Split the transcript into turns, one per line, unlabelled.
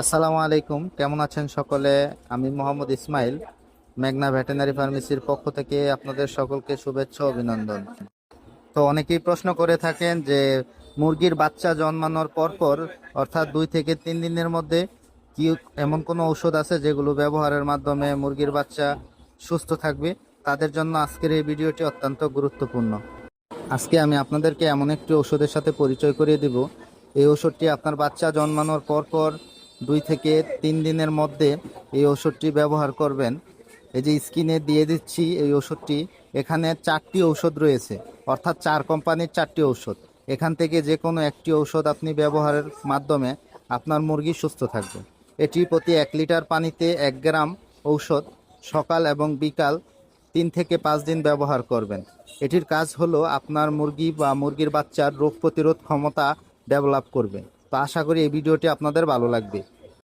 আসসালামু আলাইকুম। কেমন আছেন সকলে? আমি মোহাম্মদ ইসমাইল, মেঘনা ভেটেনারি ফার্মেসির পক্ষ থেকে আপনাদের সকলকে শুভেচ্ছা অভিনন্দন। তো অনেকেই প্রশ্ন করে থাকেন যে, মুরগির বাচ্চা জন্মানোর পরপর, অর্থাৎ দুই থেকে তিন দিনের মধ্যে, কি এমন কোনো ঔষধ আছে যেগুলো ব্যবহারের মাধ্যমে মুরগির বাচ্চা সুস্থ থাকবে? তাদের জন্য আজকের এই ভিডিওটি অত্যন্ত গুরুত্বপূর্ণ। আজকে আমি আপনাদেরকে এমন একটি ওষুধের সাথে পরিচয় করিয়ে দিব। এই ওষুধটি আপনার বাচ্চা জন্মানোর পর পর দুই থেকে তিন দিনের মধ্যে এই ওষুধটি ব্যবহার করবেন। এই যে স্কিনে দিয়ে দিচ্ছি এই ওষুধটি এখানে চারটি ঔষধ রয়েছে, অর্থাৎ চার কোম্পানির চারটি ঔষধ। এখান থেকে যে কোনো একটি ঔষধ আপনি ব্যবহারের মাধ্যমে আপনার মুরগি সুস্থ থাকবে। এটি প্রতি এক লিটার পানিতে এক গ্রাম ঔষধ সকাল এবং বিকাল তিন থেকে পাঁচ দিন ব্যবহার করবেন। এটির কাজ হলো আপনার মুরগি বা মুরগির বাচ্চার রোগ প্রতিরোধ ক্ষমতা ডেভেলপ করবে। তো আশা করি এই ভিডিওটি আপনাদের ভালো লাগবে।